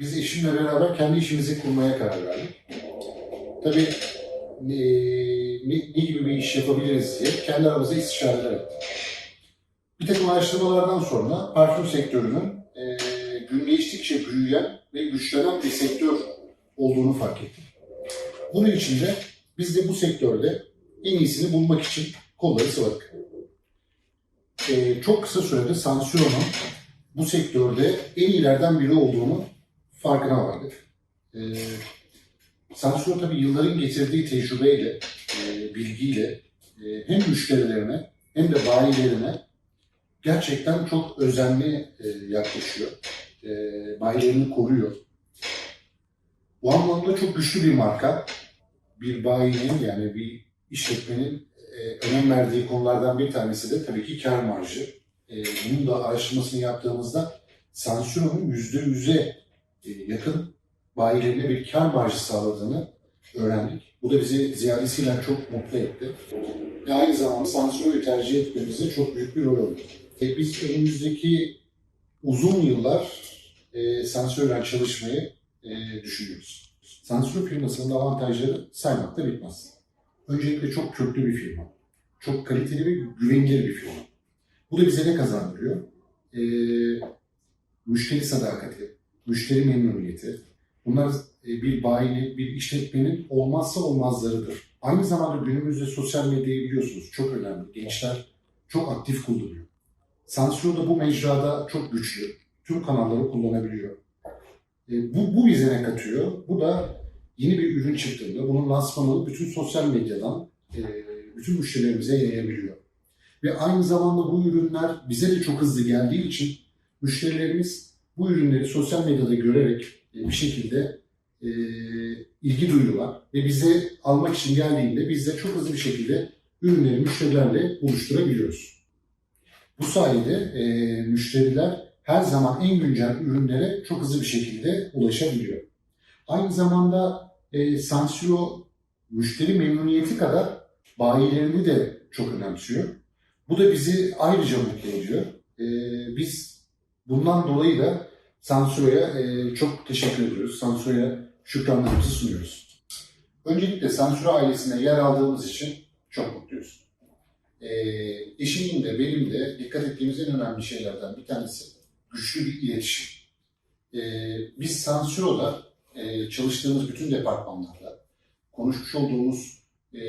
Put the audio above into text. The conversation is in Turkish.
biz eşimle beraber kendi işimizi kurmaya karar verdik. Tabii ne, ne, ne gibi bir iş yapabiliriz diye kendi aramızda istişareler ettik. Bir takım araştırmalardan sonra parfüm sektörünün e, gün geçtikçe büyüyen ve güçlenen bir sektör olduğunu fark ettik. Bunun için de biz de bu sektörde en iyisini bulmak için kolları sıvadık. E, çok kısa sürede Sansio'nun bu sektörde en iyilerden biri olduğunu farkına vardık. E, Sansio tabii yılların getirdiği tecrübeyle, e, bilgiyle e, hem müşterilerine hem de bayilerine gerçekten çok özenli e, yaklaşıyor. E, bayilerini koruyor. Bu anlamda çok güçlü bir marka. Bir bayinin yani bir işletmenin e, önem verdiği konulardan bir tanesi de tabii ki kar marjı. E, bunun da araştırmasını yaptığımızda Sansio'nun %100'e e, yakın bayilerine bir kar marjı sağladığını öğrendik. Bu da bizi ziyadesiyle çok mutlu etti. Ve aynı zamanda Sansio'yu tercih etmemizde çok büyük bir rol oynadı. E, biz önümüzdeki uzun yıllar e, Sansio'yla çalışmayı e, düşünüyoruz. Sansio firmasının avantajları saymakta bitmez. Öncelikle çok köklü bir firma. Çok kaliteli ve güvenilir bir firma. Bu da bize ne kazandırıyor? E, müşteri sadakati, müşteri memnuniyeti. Bunlar e, bir bayinin, bir işletmenin olmazsa olmazlarıdır. Aynı zamanda günümüzde sosyal medyayı biliyorsunuz çok önemli. Gençler çok aktif kullanıyor. Sansio da bu mecrada çok güçlü. Tüm kanalları kullanabiliyor. E, bu, bu bize ne katıyor? Bu da yeni bir ürün çıktığında bunun lansmanını bütün sosyal medyadan e, bütün müşterilerimize yayabiliyor. Ve aynı zamanda bu ürünler bize de çok hızlı geldiği için müşterilerimiz bu ürünleri sosyal medyada görerek e, bir şekilde e, ilgi duyuyorlar ve bize almak için geldiğinde biz de çok hızlı bir şekilde ürünleri müşterilerle buluşturabiliyoruz. Bu sayede e, müşteriler her zaman en güncel ürünlere çok hızlı bir şekilde ulaşabiliyor. Aynı zamanda e, Sansio müşteri memnuniyeti kadar bayilerini de çok önemsiyor. Bu da bizi ayrıca mutlu ediyor. E, biz bundan dolayı da Sansio'ya e, çok teşekkür ediyoruz. Sansio'ya şükranlarımızı sunuyoruz. Öncelikle Sansio ailesine yer aldığımız için çok mutluyuz. E, eşimin de benim de dikkat ettiğimiz en önemli şeylerden bir tanesi güçlü bir iletişim. E, biz Sansio'da e, çalıştığımız bütün departmanlarda konuşmuş olduğumuz e,